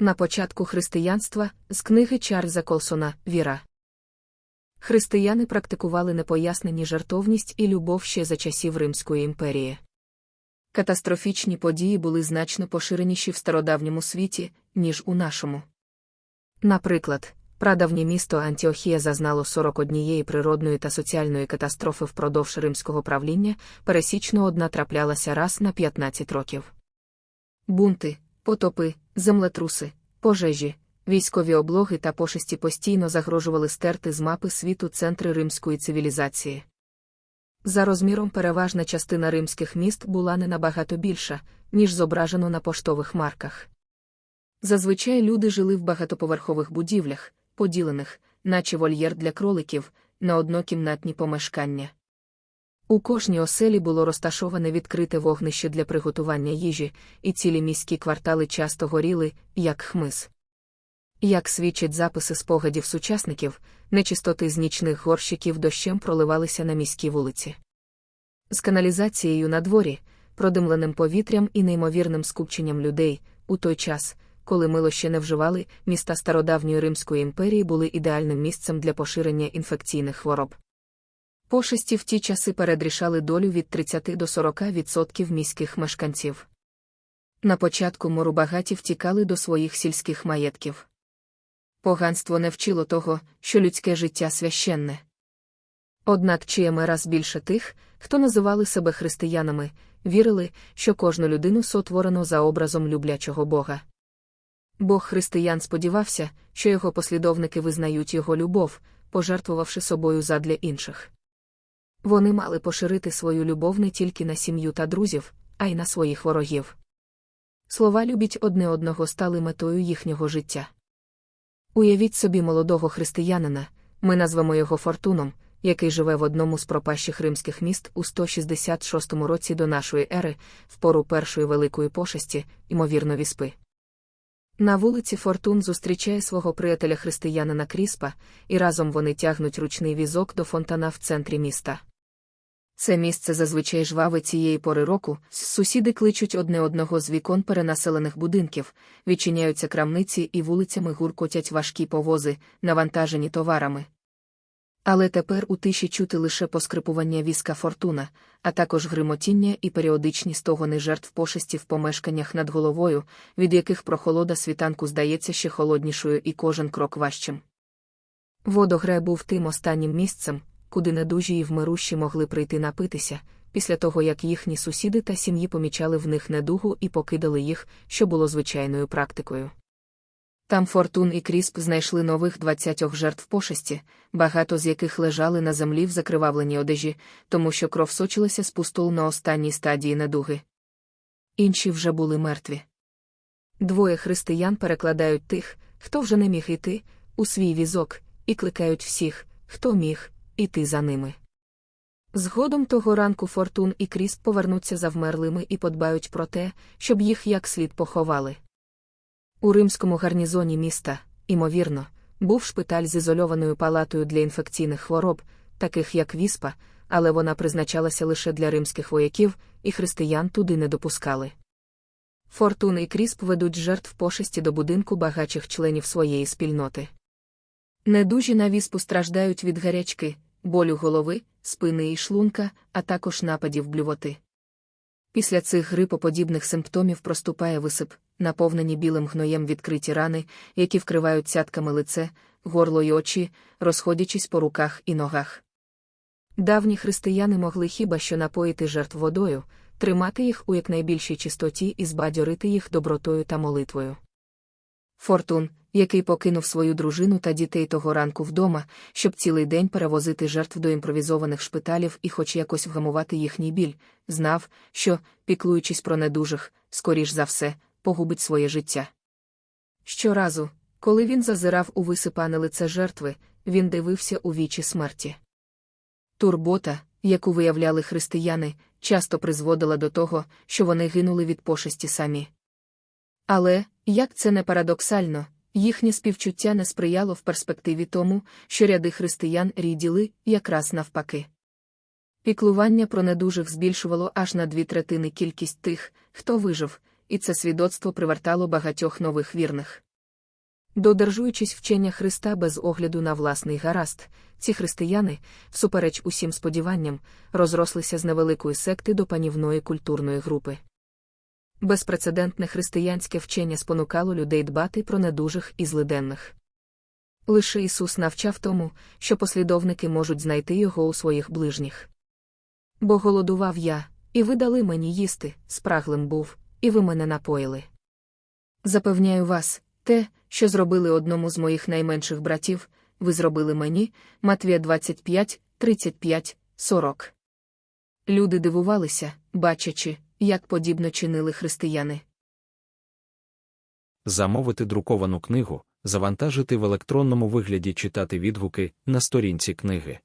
На початку християнства з книги Чарльза Колсона Віра. Християни практикували непояснені жертовність і любов ще за часів Римської імперії. Катастрофічні події були значно поширеніші в стародавньому світі, ніж у нашому. Наприклад, прадавнє місто Антіохія зазнало 41 природної та соціальної катастрофи впродовж римського правління, пересічно одна траплялася раз на 15 років. Бунти, потопи, землетруси, пожежі, військові облоги та пошесті постійно загрожували стерти з мапи світу центри римської цивілізації. За розміром переважна частина римських міст була не набагато більша, ніж зображено на поштових марках. Зазвичай люди жили в багатоповерхових будівлях, поділених, наче вольєр для кроликів, на однокімнатні помешкання. У кожній оселі було розташоване відкрите вогнище для приготування їжі, і цілі міські квартали часто горіли, як хмиз. Як свідчать записи спогадів сучасників, нечистоти з нічних горщиків дощем проливалися на міській вулиці. З каналізацією на дворі, продимленим повітрям і неймовірним скупченням людей, у той час, коли мило ще не вживали, міста стародавньої Римської імперії були ідеальним місцем для поширення інфекційних хвороб. Пошесті в ті часи передрішали долю від 30 до 40% міських мешканців. На початку морубагаті втікали до своїх сільських маєтків. Поганство не вчило того, що людське життя священне. Однак чиєме раз більше тих, хто називали себе християнами, вірили, що кожну людину сотворено за образом люблячого Бога. Бог християн сподівався, що його послідовники визнають його любов, пожертвувавши собою задля інших. Вони мали поширити свою любов не тільки на сім'ю та друзів, а й на своїх ворогів. Слова любіть одне одного стали метою їхнього життя. Уявіть собі молодого християнина, ми назвемо його Фортуном, який живе в одному з пропащих римських міст у 166 році до нашої ери, в пору першої великої пошесті, ймовірно, віспи. На вулиці Фортун зустрічає свого приятеля християнина Кріспа, і разом вони тягнуть ручний візок до фонтана в центрі міста. Це місце зазвичай жваве цієї пори року, сусіди кличуть одне одного з вікон перенаселених будинків, відчиняються крамниці і вулицями гуркотять важкі повози, навантажені товарами. Але тепер у тиші чути лише поскрипування візка фортуна, а також гримотіння і періодичні стогони жертв пошесті в помешканнях над головою, від яких прохолода світанку здається ще холоднішою і кожен крок важчим. Водограй був тим останнім місцем, куди недужі і вмирущі могли прийти напитися, після того як їхні сусіди та сім'ї помічали в них недугу і покидали їх, що було звичайною практикою. Там Фортун і Крісп знайшли нових двадцятьох жертв пошесті, багато з яких лежали на землі в закривавленій одежі, тому що кров сочилася з пустул на останній стадії недуги. Інші вже були мертві. Двоє християн перекладають тих, хто вже не міг іти, у свій візок, і кликають всіх, хто міг, іти за ними. Згодом того ранку Фортун і Крісп повернуться за вмерлими і подбають про те, щоб їх як слід поховали. У римському гарнізоні міста, імовірно, був шпиталь з ізольованою палатою для інфекційних хвороб, таких як віспа, але вона призначалася лише для римських вояків, і християн туди не допускали. Фортун і Крісп ведуть жертв пошесті до будинку багачих членів своєї спільноти. Недужі на віспу страждають від гарячки, болю голови, спини і шлунка, а також нападів блювоти. Після цих грипоподібних симптомів проступає висип, наповнені білим гноєм відкриті рани, які вкривають цятками лице, горло й очі, розходячись по руках і ногах. Давні християни могли хіба що напоїти жертв водою, тримати їх у якнайбільшій чистоті і збадьорити їх добротою та молитвою. Фортун, який покинув свою дружину та дітей того ранку вдома, щоб цілий день перевозити жертв до імпровізованих шпиталів і хоч якось вгамувати їхній біль, знав, що, піклуючись про недужих, скоріш за все, погубить своє життя. Щоразу, коли він зазирав у висипане лице жертви, він дивився у вічі смерті. Турбота, яку виявляли християни, часто призводила до того, що вони гинули від пошесті самі. Але, як це не парадоксально, їхнє співчуття не сприяло в перспективі тому, що ряди християн ріділи якраз навпаки. Піклування про недужих збільшувало аж на дві третини кількість тих, хто вижив, і це свідоцтво привертало багатьох нових вірних. Додержуючись вчення Христа без огляду на власний гаразд, ці християни, всупереч усім сподіванням, розрослися з невеликої секти до панівної культурної групи. Безпрецедентне християнське вчення спонукало людей дбати про недужих і злиденних. Лише Ісус навчав тому, що послідовники можуть знайти його у своїх ближніх. Бо голодував я, і ви дали мені їсти, спраглим був, і ви мене напоїли. Запевняю вас, те, що зробили одному з моїх найменших братів, ви зробили мені, Матвія 25, 35, 40. Люди дивувалися, бачачи, як подібно чинили християни. Замовити друковану книгу, завантажити в електронному вигляді читати відгуки на сторінці книги.